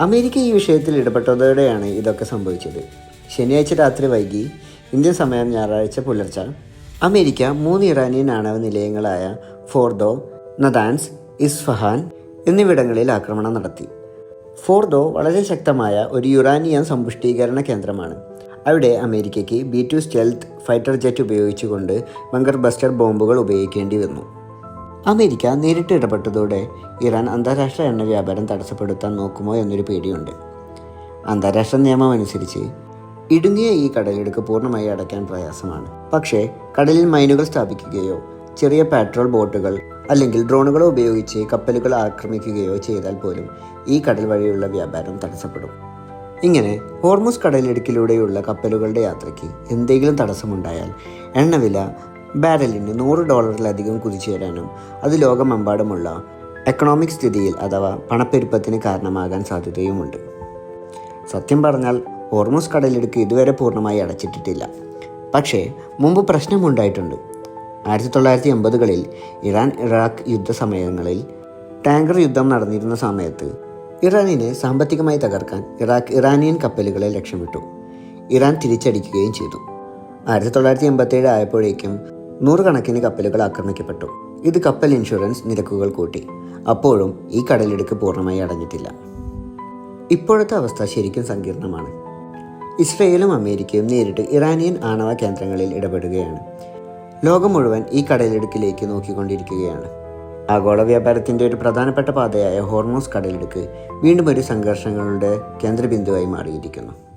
America ഈ വിഷയത്തിൽ ഇടപെട്ടതോടെയാണ് ഇതൊക്കെ സംഭവിച്ചത്. ശനിയാഴ്ച രാത്രി വൈകി ഇന്ത്യൻ സമയം ഞായറാഴ്ച പുലർച്ചെ അമേരിക്ക മൂന്ന് ഇറാനിയൻ ആണവ നിലയങ്ങളായ ഫോർദോ നദാൻസ് ഇസ്ഫഹാൻ എന്നിവിടങ്ങളിൽ ആക്രമണം നടത്തി. ഫോർദോ വളരെ ശക്തമായ ഒരു യുറാനിയം സമ്പുഷ്ടീകരണ കേന്ദ്രമാണ്. അവിടെ അമേരിക്കയ്ക്ക് B two stealth fighter jet ഉപയോഗിച്ചുകൊണ്ട് ബങ്കർ ബസ്റ്റർ ബോംബുകൾ ഉപയോഗിക്കേണ്ടി വന്നു. അമേരിക്ക നേരിട്ട് ഇടപെട്ടതോടെ ഇറാൻ അന്താരാഷ്ട്ര എണ്ണ വ്യാപാരം തടസ്സപ്പെടുത്താൻ നോക്കുമോ എന്നൊരു പേടിയുണ്ട്. അന്താരാഷ്ട്ര നിയമം അനുസരിച്ച് ഇടുങ്ങിയ ഈ കടലിടുക്ക് പൂർണമായി അടയ്ക്കാൻ പ്രയാസമാണ്. പക്ഷേ കടലിൽ മൈനുകൾ സ്ഥാപിക്കുകയോ ചെറിയ പാട്രോൾ ബോട്ടുകൾ അല്ലെങ്കിൽ ഡ്രോണുകൾ ഉപയോഗിച്ച് കപ്പലുകൾ ആക്രമിക്കുകയോ ചെയ്താൽ പോലും ഈ കടൽ വഴിയുള്ള വ്യാപാരം തടസ്സപ്പെടും. ഇങ്ങനെ ഹോർമുസ് കടലിടുക്കിലൂടെയുള്ള കപ്പലുകളുടെ യാത്രയ്ക്ക് എന്തെങ്കിലും തടസ്സമുണ്ടായാൽ എണ്ണവില ബാരലിന് നൂറ് ഡോളറിലധികം കുതിച്ചുയരാനും അത് ലോകമെമ്പാടുമുള്ള എക്കണോമിക് സ്ഥിതിയിൽ അഥവാ പണപ്പെരുപ്പത്തിന് കാരണമാകാൻ സാധ്യതയുമുണ്ട്. സത്യം പറഞ്ഞാൽ ഹോർമോസ് കടലിടുക്ക് ഇതുവരെ പൂർണമായി അടച്ചിട്ടിട്ടില്ല. പക്ഷേ മുമ്പ് പ്രശ്നമുണ്ടായിട്ടുണ്ട്. ആയിരത്തി തൊള്ളായിരത്തി എൺപതുകളിൽ ഇറാൻ ഇറാഖ് യുദ്ധ സമയങ്ങളിൽ ടാങ്കർ യുദ്ധം നടന്നിരുന്ന സമയത്ത് ഇറാനിനെ സാമ്പത്തികമായി തകർക്കാൻ ഇറാഖ് ഇറാനിയൻ കപ്പലുകളെ ലക്ഷ്യമിട്ടു. ഇറാൻ തിരിച്ചടിക്കുകയും ചെയ്തു. ആയിരത്തി തൊള്ളായിരത്തി എൺപത്തേഴ് ആയപ്പോഴേക്കും നൂറുകണക്കിന് കപ്പലുകൾ ആക്രമിക്കപ്പെട്ടു. ഇത് കപ്പൽ ഇൻഷുറൻസ് നിരക്കുകൾ കൂട്ടി. അപ്പോഴും ഈ കടലിടുക്ക് പൂർണമായി അടഞ്ഞിട്ടില്ല. ഇപ്പോഴത്തെ അവസ്ഥ ശരിക്കും സങ്കീർണമാണ്. ഇസ്രയേലും അമേരിക്കയും നേരിട്ട് ഇറാനിയൻ ആണവ കേന്ദ്രങ്ങളിൽ ഇടപെടുകയാണ്. ലോകം മുഴുവൻ ഈ കടലിടുക്കിലേക്ക് നോക്കിക്കൊണ്ടിരിക്കുകയാണ്. ആഗോള വ്യാപാരത്തിന്റെ ഒരു പ്രധാനപ്പെട്ട പാതയായ ഹോർമോസ് കടലിടുക്ക് വീണ്ടും ഒരു സംഘർഷങ്ങളുടെ കേന്ദ്രബിന്ദുവായി മാറിയിരിക്കുന്നു.